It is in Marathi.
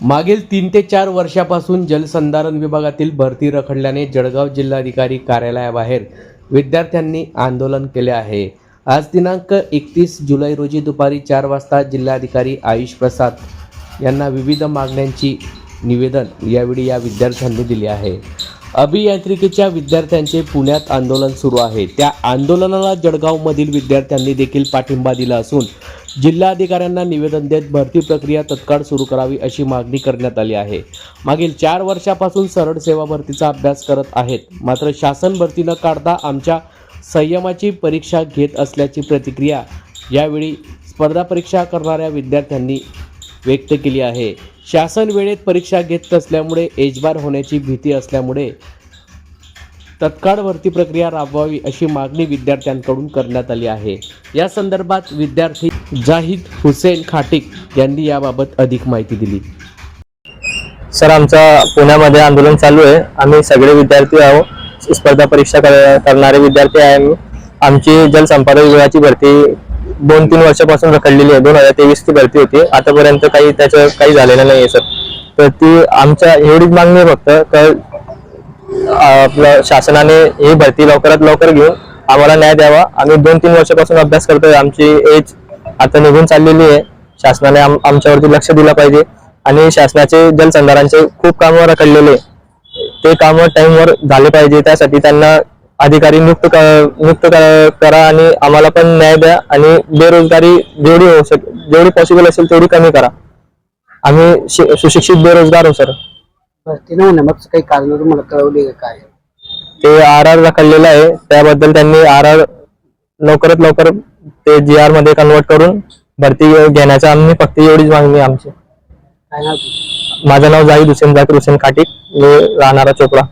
मागील तीन ते चार वर्षापासून जलसंधारण विभागातील भरती रखडल्याने जळगाव जिल्हाधिकारी कार्यालयाबाहेर विद्यार्थ्यांनी आंदोलन केले आहे. आज दिनांक एकतीस जुलै रोजी दुपारी चार वाजता जिल्हाधिकारी आयुष प्रसाद यांना विविध मागण्यांची निवेदन यावेळी या विद्यार्थ्यांनी दिले आहे. अभियांत्रिकीच्या विद्यार्थ्यांचे पुण्यात आंदोलन सुरू आहे. त्या आंदोलनाला जळगावमधील विद्यार्थ्यांनी देखील पाठिंबा दिला असून जिल्हाधिकाऱ्यांना निवेदन देत भरती प्रक्रिया तत्काळ सुरू करावी अशी मागणी करण्यात आली आहे. मागील चार वर्षापासून सरळ सेवा भरतीचा अभ्यास करत आहेत. मात्र शासन भरती न काढता आमच्या संयमाची परीक्षा घेत असल्याची प्रतिक्रिया यावेळी स्पर्धा परीक्षा करणाऱ्या विद्यार्थ्यांनी व्यक्त केली आहे. शासन वेळेत परीक्षा घेत असल्यामुळे एजबार होण्याची भीती असल्यामुळे तत्काळ भरती प्रक्रिया राबवावी अशी मागणी विद्यार्थ्यांकडून करण्यात आली आहे. या संदर्भात विद्यार्थी जाहीद हुसेन खाटिक यांनी याबाबत अधिक माहिती दिली. सर आमचं पुण्यामध्ये आंदोलन चालू आहे. आम्ही सगळे विद्यार्थी आहोत. स्पर्धा परीक्षा कर- करणारे विद्यार्थी आहे आम्ही. आमची जलसंपादन विभागाची भरती दोन तीन वर्षापासून रखडलेली आहे. दोन हजार तेवीस ची भरती होती. आतापर्यंत काही त्याचं काही झालेलं नाही आहे सर. तर ती आमच्या एवढीच मागणी आहे फक्त. तर आपलं शासनाने ही भरती लवकरात लवकर घेऊन आम्हाला न्याय द्यावा. आम्ही दोन तीन वर्षापासून अभ्यास करतोय. आमची एज आता निघून चाललेली आहे. शासनाने आमच्यावरती लक्ष दिलं पाहिजे. आणि शासनाचे जलसंधारांचे खूप कामं रखडलेले आहे. ते कामं टाइमवर झाले पाहिजे. त्यासाठी त्यांना अधिकारी नियुक्त नियुक्त करा आणि आम्हाला पण न्याय द्या आणि बेरोजगारी जेवढी होऊ शक जेवढी पॉसिबल असेल तेवढी कमी करा. आम्ही सुशिक्षित बेरोजगार हो सर भरती न होण्यामागचं काही कारण तुम्हाला कळवली काय? ते आर आर रखडलेलं आहे त्याबद्दल त्यांनी आर आर लवकरात लवकर ते जी आरमध्ये कन्वर्ट करून भरती घेण्याचा आम्ही फक्त एवढीच मागणी आहे आमची. काय नाव तुझं? माझं नाव जाहीद हुसेन जाकीर हुसेन खाटिक मी राहणारा चोपडा.